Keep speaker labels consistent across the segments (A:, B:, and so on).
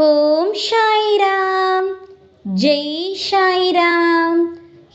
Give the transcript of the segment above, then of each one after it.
A: ஓம் சாய்ராம். ஜெய் சாய்ராம்.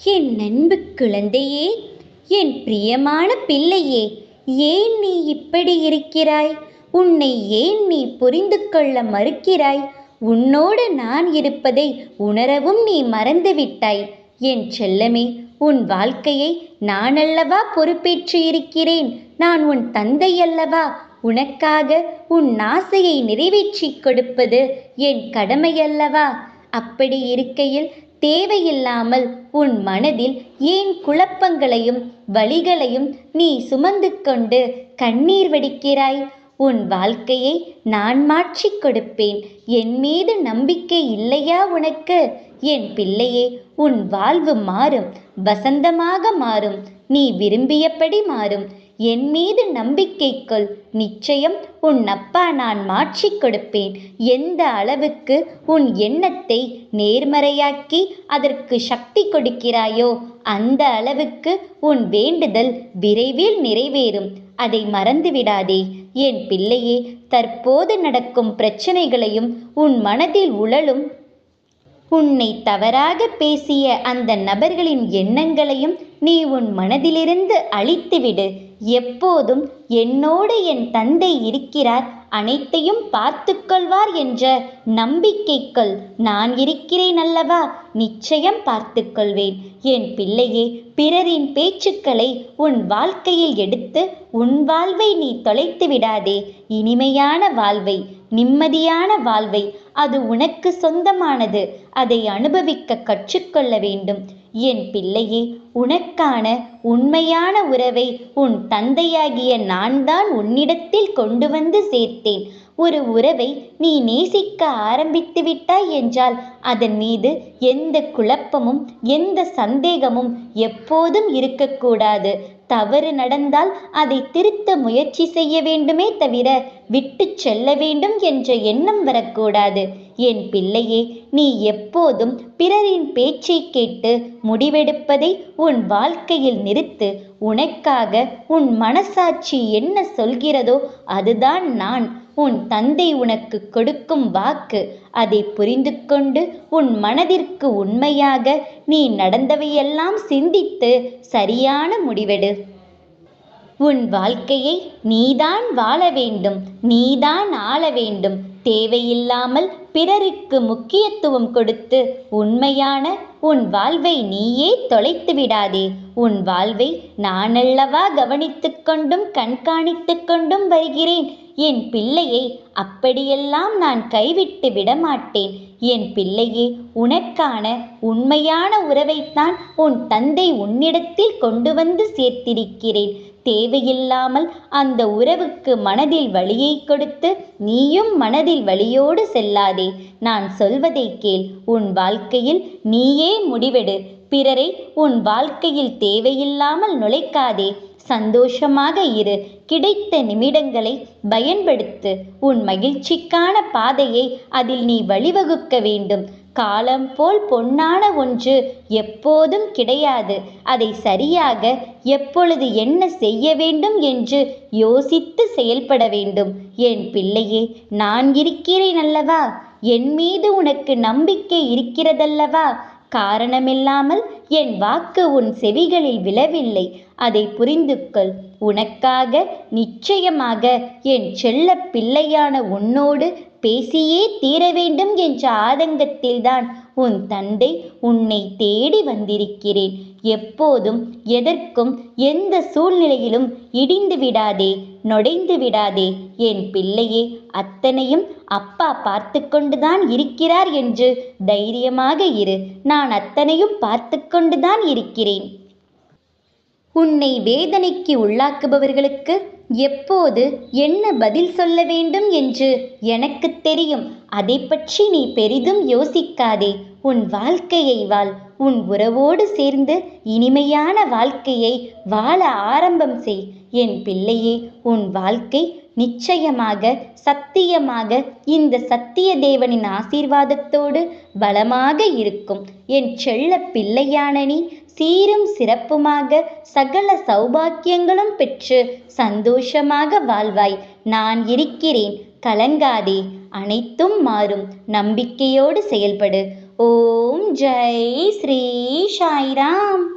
A: என் அன்பு குழந்தையே என் பிரியமான பிள்ளையே ஏன் நீ இப்படி இருக்கிறாய்? உன்னை ஏன் நீ புரிந்து கொள்ள மறுக்கிறாய்? உன்னோடு நான் இருப்பதை உணரவும் நீ மறந்துவிட்டாய் என் செல்லமே உன் வாழ்க்கையை நான் அல்லவா பொறுப்பேற்று இருக்கிறேன் நான் உன் தந்தை அல்லவா? உனக்காக உன் ஆசையை நிறைவேற்றிக் கொடுப்பது என் கடமையல்லவா? அப்படி இருக்கையில் தேவையில்லாமல் உன் மனதில் ஏன் குழப்பங்களையும் வழிகளையும் நீ சுமந்து கொண்டு கண்ணீர் வடிக்கிறாய்? உன் வாழ்க்கையை நான் மாற்றிக் கொடுப்பேன். என் மீது நம்பிக்கை இல்லையா உனக்கு? என் பிள்ளையே உன் வாழ்வு மாறும். வசந்தமாக மாறும். நீ விரும்பியபடி மாறும். என் மீது நம்பிக்கை கொள் நிச்சயம் உன் அப்பா நான் மாற்றிக் கொடுப்பேன். எந்த அளவுக்கு உன் எண்ணத்தை நேர்மறையாக்கி அதற்கு சக்தி கொடுக்கிறாயோ அந்த அளவுக்கு உன் வேண்டுதல் விரைவில் நிறைவேறும். அதை மறந்துவிடாதே. என் பிள்ளையே தற்போது நடக்கும் பிரச்சனைகளையும் உன் மனதில் உழலும். உன்னை தவறாக பேசிய அந்த நபர்களின் எண்ணங்களையும் நீ உன் மனதிலிருந்து அழித்துவிடு. எப்போதும் என்னோடு என் தந்தை இருக்கிறார் அனைத்தையும் பார்த்து கொள்வார் என்ற நம்பிக்கைக்குள் நான் இருக்கிறேன் அல்லவா? நிச்சயம் பார்த்து கொள்வேன் என் பிள்ளையே பிறரின் பேச்சுக்களை உன் வாழ்க்கையில் எடுத்து உன் வாழ்வை நீ தொலைத்து விடாதே. இனிமையான வாழ்வை நிம்மதியான வாழ்வை அது உனக்கு சொந்தமானது. அதை அனுபவிக்க கற்றுக்கொள்ள வேண்டும். என் பிள்ளையே உனக்கான உண்மையான உறவை உன் தந்தையாகிய நான் தான் உன்னிடத்தில் கொண்டு வந்து சேர்த்தேன். ஒரு உறவை நீ நேசிக்க ஆரம்பித்து விட்டாய் என்றால் அதன் மீது எந்த குழப்பமும் எந்த சந்தேகமும் எப்போதும் இருக்கக்கூடாது. தவறு நடந்தால் அதை திருத்த முயற்சி செய்ய வேண்டுமே தவிர விட்டு செல்ல வேண்டும் என்ற எண்ணம் வரக்கூடாது. என் பிள்ளையே நீ எப்போதும் பிறரின் பேச்சை கேட்டு முடிவெடுப்பதை உன் வாழ்க்கையில் நிறுத்து. உனக்காக உன் மனசாட்சி என்ன சொல்கிறதோ அதுதான் நான். உன் தந்தை உனக்கு கொடுக்கும் வாக்கு. அதை புரிந்து கொண்டு உன் மனதிற்கு உண்மையாக நீ நடந்தவையெல்லாம் சிந்தித்து சரியான முடிவெடு. உன் வாழ்க்கையை நீதான் வாழ வேண்டும். நீதான் ஆள வேண்டும். தேவையில்லாமல் பிறருக்கு முக்கியத்துவம் கொடுத்து உண்மையான உன் வாழ்வை நீயே தொலைத்து விடாதே. உன் வாழ்வை நானல்லவா கவனித்துக் கொண்டும் கண்காணித்துக் கொண்டும் வருகிறேன். என் பிள்ளையை அப்படியெல்லாம் நான் கைவிட்டு விடமாட்டேன். என் பிள்ளையே உனக்கான உண்மையான உறவைத்தான் உன் தந்தை உன்னிடத்தில் கொண்டு வந்து சேர்த்திருக்கிறேன். தேவையில்லாமல் அந்த உறவுக்கு மனதில் வழியை கொடுத்து நீயும் மனதில் வழியோடு செல்லாதே. நான் சொல்வதை கேள். உன் வாழ்க்கையில் நீயே முடிவெடு. பிறரை உன் வாழ்க்கையில் தேவையில்லாமல் நுழைக்காதே. சந்தோஷமாக இரு. கிடைத்த நிமிடங்களை பயன்படுத்து. உன் மகிழ்ச்சிக்கான பாதையை அதில் நீ வழிவகுக்க வேண்டும். காலம் போல் பொன்னான ஒன்று எப்போதும் கிடையாது. அதை சரியாக எப்பொழுது என்ன செய்ய வேண்டும் என்று யோசித்து செயல்பட வேண்டும். என் பிள்ளையே நான் இருக்கிறேன் அல்லவா? என் மீது உனக்கு நம்பிக்கை இருக்கிறதல்லவா? காரணமில்லாமல் என் வாக்கு உன் செவிகளில் விழவில்லை. அதை புரிந்துக்கொள் உனக்காக நிச்சயமாக என் செல்ல பிள்ளையான உன்னோடு பேசியே தீர வேண்டும் என்ற ஆதங்கத்தில்தான் உன் தந்தை உன்னை தேடி வந்திருக்கிறேன். எப்போதும் எதற்கும் எந்த சூழ்நிலையிலும் இடிந்து விடாதே நொடைந்து விடாதே. என் பிள்ளையே அத்தனையும் அப்பா பார்த்து கொண்டுதான் இருக்கிறார் என்று தைரியமாக இரு. நான் அத்தனையும் பார்த்து கொண்டுதான் இருக்கிறேன். உன்னை வேதனைக்கு உள்ளாக்குபவர்களுக்கு எப்போது என்ன பதில் சொல்ல வேண்டும் என்று எனக்கு தெரியும். அதை பற்றி நீ பெரிதும் யோசிக்காதே. உன் வாழ்க்கையை வாழ். உன் உறவோடு சேர்ந்து இனிமையான வாழ்க்கையை வாழ ஆரம்பம் செய். என் பிள்ளையே உன் வாழ்க்கை நிச்சயமாக சத்தியமாக இந்த சத்திய தேவனின் ஆசீர்வாதத்தோடு பலமாக இருக்கும். என் செல்ல பிள்ளையான நீ சீரும் சிறப்புமாக சகல சௌபாக்கியங்களும் பெற்று சந்தோஷமாக வாழ்வாய். நான் இருக்கிறேன். கலங்காதே. அனைத்தும் மாறும். நம்பிக்கையோடு செயல்படு. ஓம் ஜெய் ஸ்ரீ சாய்ராம்.